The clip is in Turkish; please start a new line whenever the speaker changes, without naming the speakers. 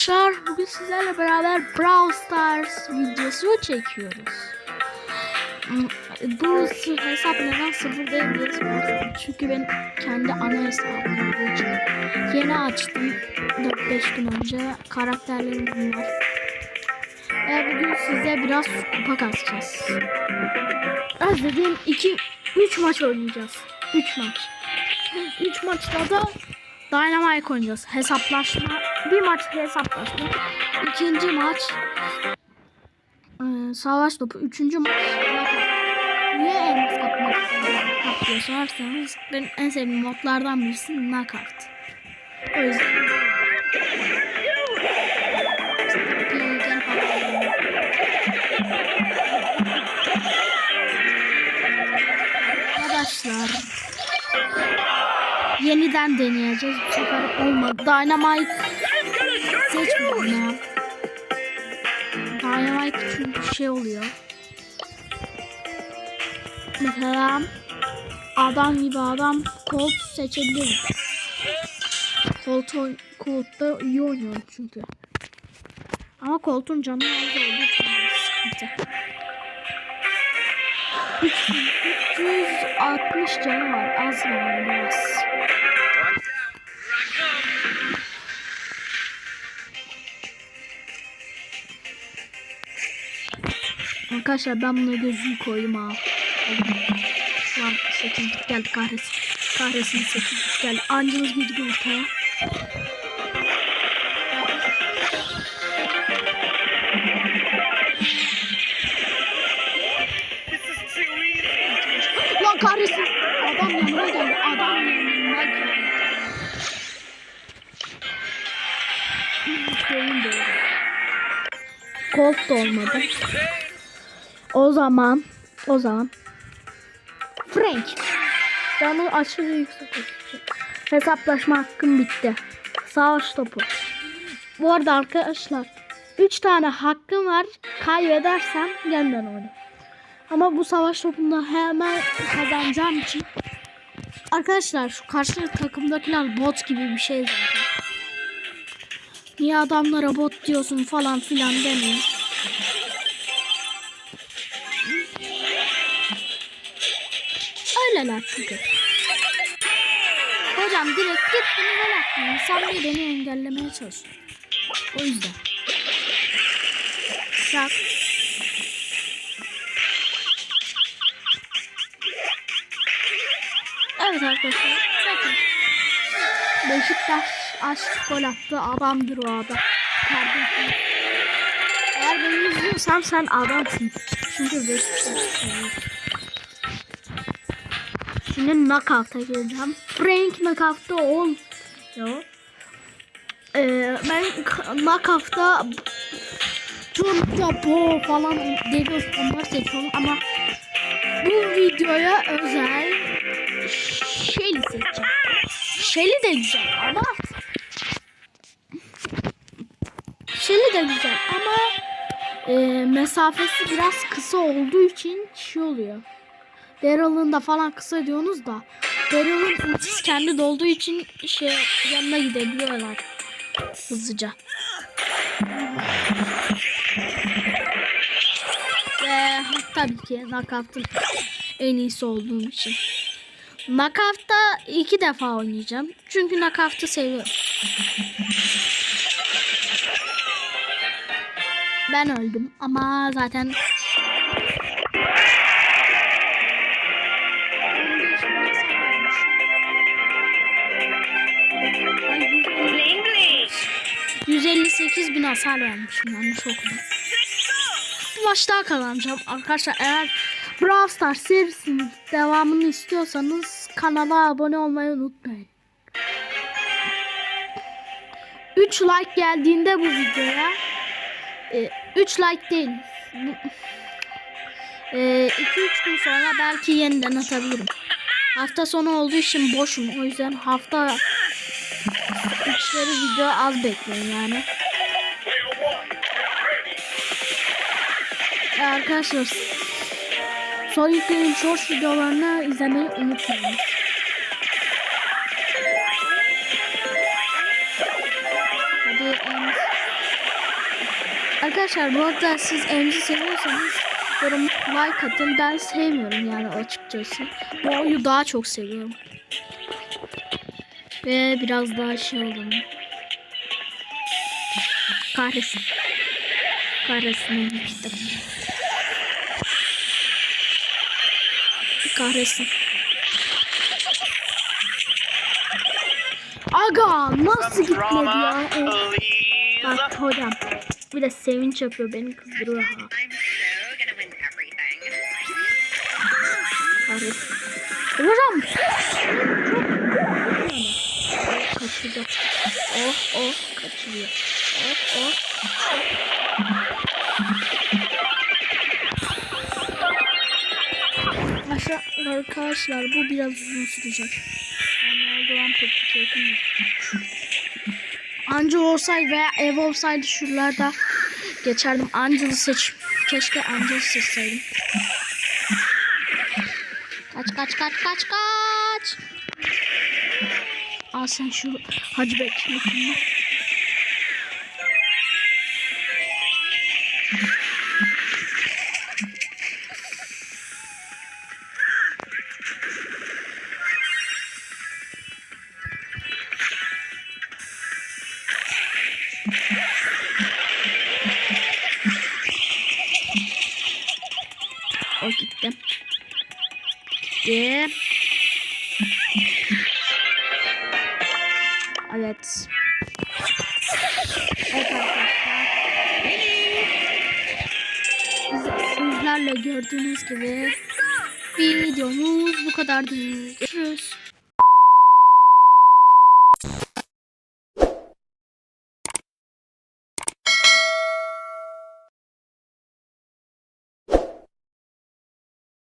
Arkadaşlar bugün sizlerle beraber Brawl Stars videosu çekiyoruz. Hmm, Bu hesap neden sıfır değil diye sorarsanız. Çünkü ben kendi ana hesabım olduğu için yeni açtım 4-5 gün önce. Karakterlerim bunlar. Ve bugün size biraz kupa kasacağız. Az dediğim 2 3 maç oynayacağız. 3 maç. 3 maçta da Dynamite oynayacağız. Hesaplaşma. Bir maç hesaplaşma. İkinci maç e, savaş topu. Üçüncü maç Niye elmas kapmak kap diye sorarsanız benim en sevdiğim modlardan birisi knockout. O yüzden. Arkadaşlar yeniden deneyeceğiz. Bu sefer olmadı. Dynamite seçmiyorum ya. Dynamite çünkü şey oluyor. Mesela adam gibi adam Colt seçebilirim. Colt, Colt'ta iyi oynuyorum çünkü. Ama Colt'un canı az olduğu sıkıntı. 360 canı var. Az yani biraz. Arkadaşlar ben buna gözümü koydum ha. Lan 8 geldi kahretsin. Kahretsin 8 geldi. Ancımız girdi ortaya. Lan kahretsin. Adam yanıma geldi. Adam yanıma geldi. Doğru. Colt da olmadı. O zaman o zaman Frank. Canı aşırı yüksek olacak. Hesaplaşma hakkım bitti. Savaş topu. Bu arada arkadaşlar 3 tane hakkım var. Kaybedersem yeniden oynarım. Ama bu savaş topunda hemen kazanacağım için Arkadaşlar şu karşı takımdakiler bot gibi bir şey zaten. Niye adamlara bot diyorsun falan filan demeyin. Öyleler çünkü. Hocam direkt git beni gol attın. Sen de beni engellemeye çalış. O yüzden. Şak. Evet arkadaşlar. Bakın. Beşiktaş aşk gol attı. Adamdır o adam. Kardeşim. Eğer beni izliyorsan sen adamsın. Çünkü Beşiktaş seviyorum. Şimdi knockout'a gireceğim. Frank knockout'ta ol. Yo. Ee, ben knockout'ta Turta Po falan Devil onlar seçiyorum ama bu videoya özel Shelly seçeceğim. Shelly de güzel ama Shelly de güzel ama e, mesafesi biraz kısa olduğu için şey oluyor. Daryl'ın da falan kısa diyorsunuz da Daryl'ın ultisi kendi dolduğu için şey yanına gidebiliyorlar hızlıca. Ve tabii ki knockout'ın en iyisi olduğum için. Knockout'ta iki defa oynayacağım. Çünkü knockout'ı seviyorum. Ben öldüm ama zaten 158 bin hasar vermişim yanlış okudum. Bir maç daha kazanacağım. Arkadaşlar eğer Brawl Stars serisinin devamını istiyorsanız kanala abone olmayı unutmayın. 3 like geldiğinde bu videoya 3 like değil 2-3 gün sonra belki yeniden atabilirim. Hafta sonu olduğu için boşum. O yüzden hafta içleri video az bekleyin yani. Ee, Arkadaşlar son yüklediğim short videolarını izlemeyi unutmayın. Arkadaşlar bu arada siz Emzi seviyorsanız yorum like atın. Ben sevmiyorum yani açıkçası. Bu oyu daha çok seviyorum. Ve biraz daha şey oldum. Kahretsin. Kahretsin. Kahretsin. Aga nasıl gitmedi ya?
Please.
Bak hocam. Bir de sevinç yapıyor beni kızdırıyor ha. Kahretsin. Hocam. Kaçacak. Oh oh kaçırıyor. Oh oh. Aşağı arkadaşlar bu biraz uzun sürecek. Yani Erdoğan tepki çekmiyor. Anca olsaydı veya ev olsaydı şuralarda geçerdim. Angel'ı seç. Keşke Angel'ı seçseydim. Kaç kaç kaç kaç kaç. Al sen şu Hacı Bekir'ini. O gitti. Gitti. Evet. Sizlerle gördüğünüz gibi videomuz bu kadardı. Görüşürüz.